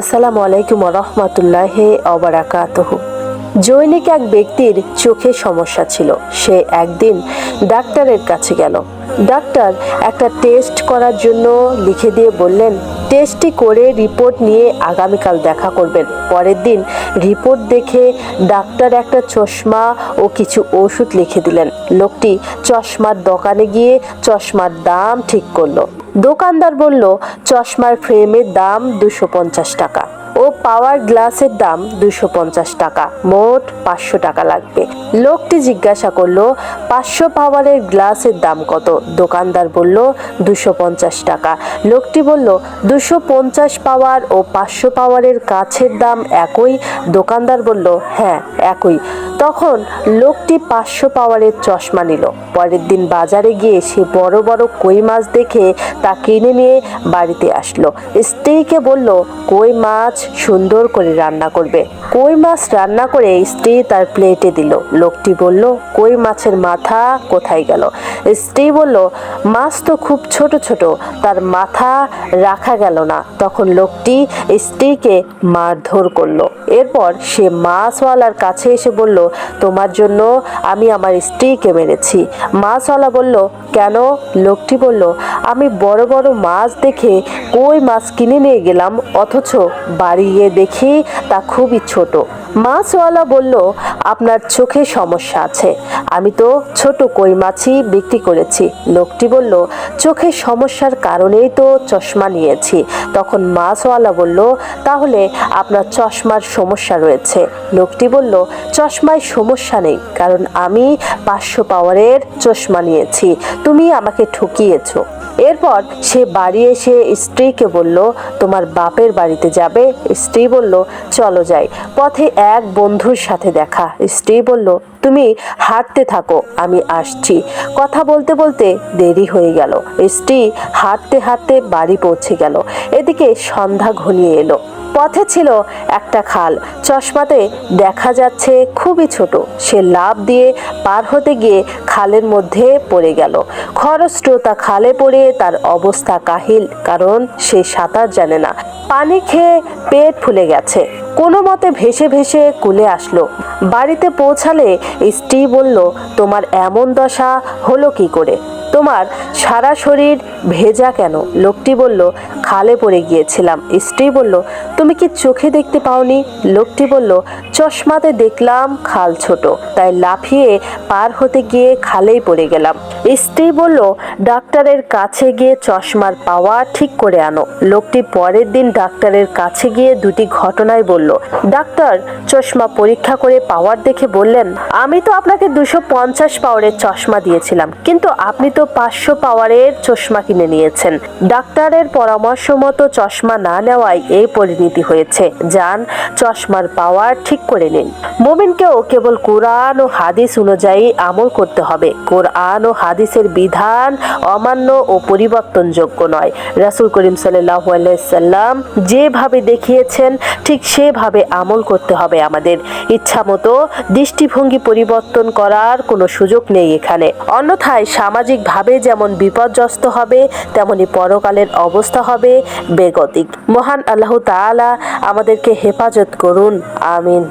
আসসালামু আলাইকুম রহমতুল্লাহ অবরাকাতহ জৈনিক এক ব্যক্তির চোখে সমস্যা ছিল। সে একদিন ডাক্তারের কাছে গেল। ডাক্তার একটা টেস্ট করার জন্য লিখে দিয়ে বললেন, টেস্টটি করে রিপোর্ট নিয়ে আগামীকাল দেখা করবেন। পরের দিন রিপোর্ট দেখে ডাক্তার একটা চশমা ও কিছু ওষুধ লিখে দিলেন। লোকটি চশমার দোকানে গিয়ে চশমার দাম ঠিক করল। দোকানদার বলল চশমার ফ্রেমের দাম দুশো পঞ্চাশ টাকা। পাওয়ার গ্লাসের দাম দুশো পঞ্চাশ টাকা। মোট পাঁচশো টাকা লাগবে। লোকটি জিজ্ঞাসা করল, পাঁচশো পাওয়ারের গ্লাসের দাম কত? দোকানদার বলল দুশো পঞ্চাশ টাকা। লোকটি বলল দুশো পঞ্চাশ পাওয়ার ও পাঁচশো পাওয়ারের কাছের দাম একই? দোকানদার বলল হ্যাঁ একই। তখন লোকটি পাঁচশো পাওয়ারের চশমা নিল। পরের দিন বাজারে গিয়ে সে বড় বড় কই মাছ দেখে তা কিনে নিয়ে বাড়িতে আসলো। স্ত্রীকে বলল, কই মাছ সুন্দর করে রান্না করবে। কই মাছ রান্না করে স্ত্রী তার প্লেটে দিল। লোকটি বলল, কই মাছের মাথা কোথায় গেল? স্ত্রী বলল, মাছ তো খুব ছোট ছোট, তার মাথা রাখা গেল না। তখন লোকটি স্ত্রীকে মারধর করল। এরপর সে মাছওয়ালার কাছে এসে বলল, তোমার জন্য আমি আমার স্ত্রীকে মেরেছি। মাছওয়ালা বলল, কেন? লোকটি বলল, আমি বড় বড় মাছ দেখে কই মাছ কিনে নিয়ে গেলাম, অথচ বাড়ি গিয়ে দেখি তা খুবই ছোট। মাছওয়ালা বলল, আপনার চোখে সমস্যা আছে। আমি তো ছোট কই মাছই বিক্রি করেছি। লোকটি বলল, চোখে সমস্যার কারণেই তো চশমা নিয়েছি। তখন মাছওয়ালা বলল, তাহলে আপনার চশমার সমস্যা রয়েছে। লোকটি বলল, চশমায় সমস্যা নেই, কারণ আমি পাঁচশো পাওয়ারের চশমা নিয়েছি। তুমি আমাকে ঠকিয়েছো। এরপর সে বাড়ি এসে স্ত্রীকে বলল, তোমার বাপের বাড়িতে যাবে? স্ত্রী বলল, চলো যাই। পথে এক বন্ধুর সাথে দেখা। স্ত্রী বলল, তুমি হাঁটতে থাকো, আমি আসছি। কথা বলতে বলতে দেরি হয়ে গেল। স্ত্রী হাঁটতে হাঁটতে বাড়ি পৌঁছে গেল। এদিকে সন্ধ্যা ঘনিয়ে এলো। পথে ছিল একটা খাল। চশমাতে দেখা যাচ্ছে খুবই ছোট। সে লাভ দিয়ে পার হতে গিয়ে খালের মধ্যে পড়ে গেল। খরস্রোতা খালে পড়ে তার অবস্থা কাহিল, কারণ সে সাঁতার জানে না। পানি খেয়ে পেট ফুলে গেছে। কোনো মতে ভেসে ভেসে কুলে আসলো। বাড়িতে পৌঁছালে স্ত্রী বলল, তোমার এমন দশা হলো কি করে? তোমার সারা শরীর ভেজা কেন? লোকটি বলল, খালে পড়ে গিয়েছিলাম। স্ত্রী বলল তুমি কি চোখে দেখতে পাওনি? লোকটি বলল, চশমাতে দেখলাম খাল ছোট। তাই লাফিয়ে পার হতে গিয়ে খালেই পড়ে গেলাম। স্ত্রী বলল, ডাক্তারের কাছে গিয়ে চশমার পাওয়া ঠিক করে আনো। লোকটি পরের দিন ডাক্তারের কাছে গিয়ে দুটি ঘটনায় বলল, ডাক্তার, চশমা পরীক্ষা করে পাওয়ার দেখে বললেন, আমি তো আপনাকে দুশো পঞ্চাশ পাওয়ারের চশমা দিয়েছিলাম, কিন্তু আপনি তো পাঁচশো পাওয়ারের চশমা কিনে নিয়েছেন। ডাক্তারের পরামর্শ মতো চশমা না নেওয়ায় এই পরিণতি হয়েছে। যান, চশমার পাওয়ার ঠিক করে নিন। মোমিনকেও কেবল কোরআন ও হাদিস অনুযায়ী আমল করতে হবে। কোরআন ও হাদিসের বিধান অমান্য ও পরিবর্তনযোগ্য নয়। রাসুল করিম সাল্লাম যেভাবে দেখিয়েছেন, ঠিক সেভাবে আমল করতে হবে আমাদের। ইচ্ছা মতো দৃষ্টিভঙ্গি পরিবর্তন করার কোনো সুযোগ নেই এখানে। অন্যথায় সামাজিকভাবে যেমন বিপর্যস্ত হবে, তেমনি পরকালের অবস্থা হবে বেগতিক। মহান আল্লাহ তাআলা আমাদেরকে হেফাজত করুন আমিন।